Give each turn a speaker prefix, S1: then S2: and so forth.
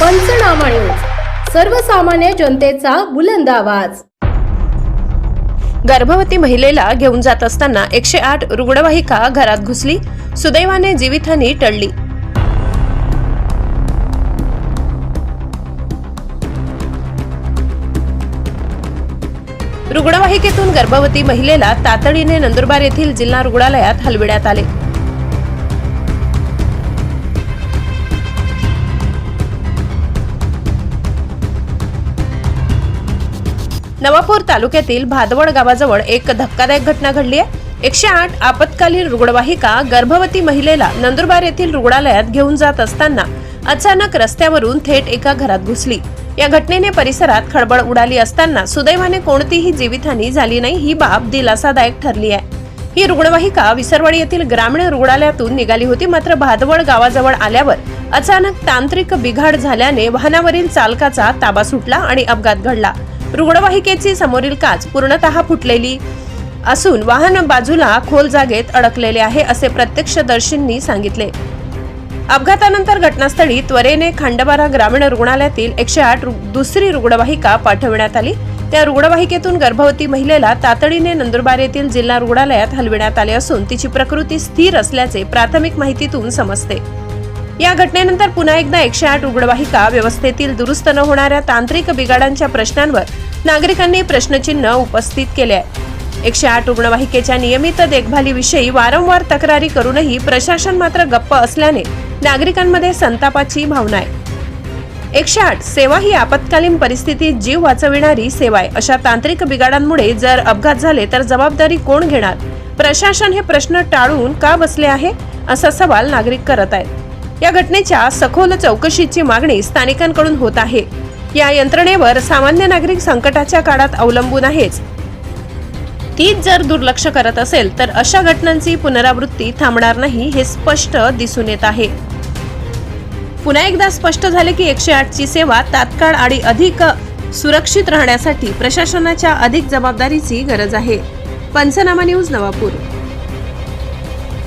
S1: पंचनामा न्यूज. सर्वसामान्य जनतेचा बुलंद आवाज.
S2: गर्भवती महिलेला घेऊन जात असताना एकशे आठ रुग्णवाहिका घरात घुसली सुदैवाने जीवितहानी टळली. रुग्णवाहिकेतून गर्भवती महिलेला तातडीने नंदुरबार येथील जिल्हा रुग्णालयात हलविण्यात आले. नवापूर तालुक्यातील भादवड गावाजवळ एक धक्कादायक घटना घडली आहे. एकशे आठ आपत्कालीन रुग्णवाहिका गर्भवती महिलेला नंदुरबार येथील रुग्णालयात घेऊन जात असताना अचानक रस्त्यावरून थेट एका घरात घुसली. या घटनेने परिसरात खळबळ उडाली असताना सुदैवाने कोणतीही जीवितहानी झाली नाही ही बाब दिलासादायक ठरली आहे. ही रुग्णवाहिका विसरवाडी येथील ग्रामीण रुग्णालयातून निघाली होती मात्र भादवड गावाजवळ आल्यावर अचानक तांत्रिक बिघाड झाल्याने वाहनावरील चालकाचा ताबा सुटला आणि अपघात घडला. रुग्णवाहिकेची समोरील काच पूर्णतः फुटलेली असून वाहन बाजूला खोल जागेत अडकलेले आहे असे प्रत्यक्षदर्शींनी सांगितले. अपघातानंतर घटनास्थळी त्वरेने खांडबारा ग्रामीण रुग्णालयातील एकशे आठ रु- दुसरी रुग्णवाहिका पाठविण्यात आली. त्या रुग्णवाहिकेतून गर्भवती महिलेला तातडीने नंदुरबार येथील जिल्हा रुग्णालयात हलविण्यात आले असून तिची प्रकृती स्थिर असल्याचे प्राथमिक माहितीतून समजते. या घटनेनंतर पुन्हा एकदा एकशे आठ रुग्णवाहिका व्यवस्थेतील दुरुस्त न होणाऱ्या तांत्रिक बिघाडांच्या प्रश्नांवर नागरिकांनी प्रश्नचिन्ह उपस्थित केले आहे. एकशे आठ रुग्णवाहिकेच्या नियमित देखभालीविषयी वारंवार तक्रारी करूनही प्रशासन मात्र गप्प असल्याने नागरिकांमध्ये संतापाची भावना आहे. एकशे आठ सेवा ही आपत्कालीन परिस्थितीत जीव वाचविणारी सेवा आहे. अशा तांत्रिक बिघाडांमुळे जर अपघात झाले तर जबाबदारी कोण घेणार? प्रशासन हे प्रश्न टाळून का बसले आहे? असा सवाल नागरिक करत आहेत. या घटनेच्या सखोल चौकशीची मागणी स्थानिकांकडून होत आहे. या यंत्रणेवर सामान्य नागरिक संकटाच्या काळात अवलंबून आहेच. तीच जर दुर्लक्ष करत असेल तर अशा घटनांची पुनरावृत्ती थांबणार नाही हे स्पष्ट दिसून येत आहे. पुन्हा एकदा स्पष्ट झाले की एकशे आठची सेवा तात्काळ आणि अधिक सुरक्षित राहण्यासाठी प्रशासनाच्या अधिक जबाबदारीची गरज आहे. पंचनामा न्यूज नवापूर.